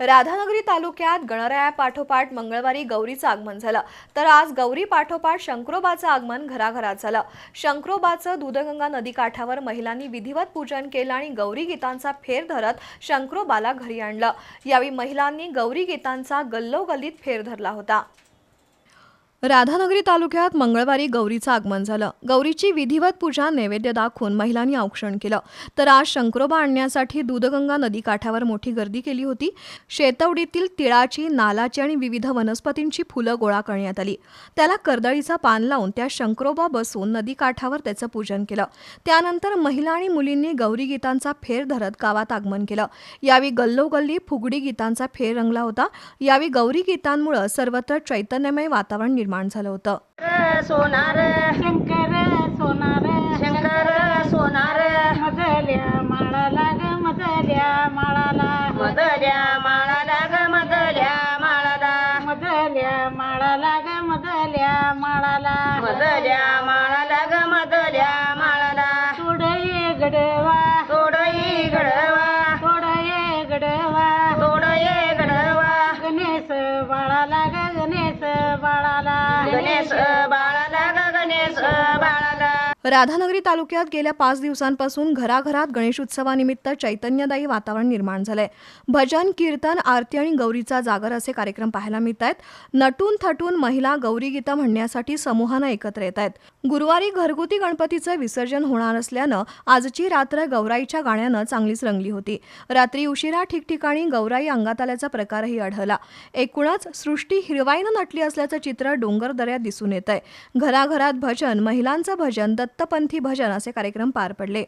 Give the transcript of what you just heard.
राधानगरी तालुक्यात गणरायापाठोपाठ मंगळवारी गौरीचं आगमन झालं. तर आज गौरी पाठोपाठ शंकरोबाचं आगमन घराघरात झालं. शंकरोबाचं दूधगंगा नदीकाठावर महिलांनी विधिवत पूजन केलं आणि गौरी गीतांचा फेर धरत शंकरोबाला घरी आणलं. यावेळी महिलांनी गौरी गीतांचा गल्लोगल्लीत फेर धरला होता. राधानगरी तालुक्यात मंगळवारी गौरीचं आगमन झालं. गौरीची विधिवत पूजा नैवेद्य दाखवून महिलांनी औक्षण केलं. तर आज शंकरोबा आणण्यासाठी दूधगंगा नदीकाठावर मोठी गर्दी केली होती. शेतवडीतील तिळाची नालाची आणि विविध वनस्पतींची फुलं गोळा करण्यात आली. त्याला कर्दळीचा पान लावून त्या शंकरोबा बसून नदीकाठावर त्याचं पूजन केलं. त्यानंतर महिला आणि मुलींनी गौरी गीतांचा फेर धरत गावात आगमन केलं. यावेळी गल्लोगल्ली फुगडी गीतांचा फेर रंगला होता. यावेळी गौरी गीतांमुळे सर्वत्र चैतन्यमय वातावरण निर्माण झालं होतं. सोनार शंकर सोनार शंकर सोनार. मजल्या माळाला ग मजल्या माळाला. मदल्या माळाला ग माळाला. मजल्या माळाला ग मजल्या माळाला. मदल्या माळाला ग मदल्या माळाला. थोडये गडवा. गडवा. थोडये गडवा. गडवा. गणेश बाळाला ग बाळाला गणेश बाळाला ग गणेश बाळाला राधानगरी तालुक्यात गेल्या पाच दिवसांपासून घराघरात गणेशोत्सवानिमित्त चैतन्यदायी वातावरण निर्माण झालंय. भजन कीर्तन आरती आणि गौरीचा जागर असे कार्यक्रम पाहायला मिळत आहेत नटून थटून महिला गौरी गीता म्हणण्यासाठी समूहानं एकत्र येत आहेत गुरुवारी घरगुती गणपतीचं विसर्जन होणार असल्यानं आजची रात्र गौराईच्या गाण्यानं चांगलीच रंगली होती. रात्री उशिरा ठिकठिकाणी गौराई अंगात आल्याचा प्रकारही आढळला. एकूणच सृष्टी हिरवाईनं नटली असल्याचं चित्र डोंगर दऱ्यात दिसून येत आहे घराघरात भजन महिलांचं भजन दत्त दत्तपंथी भजन असे कार्यक्रम पार पडले.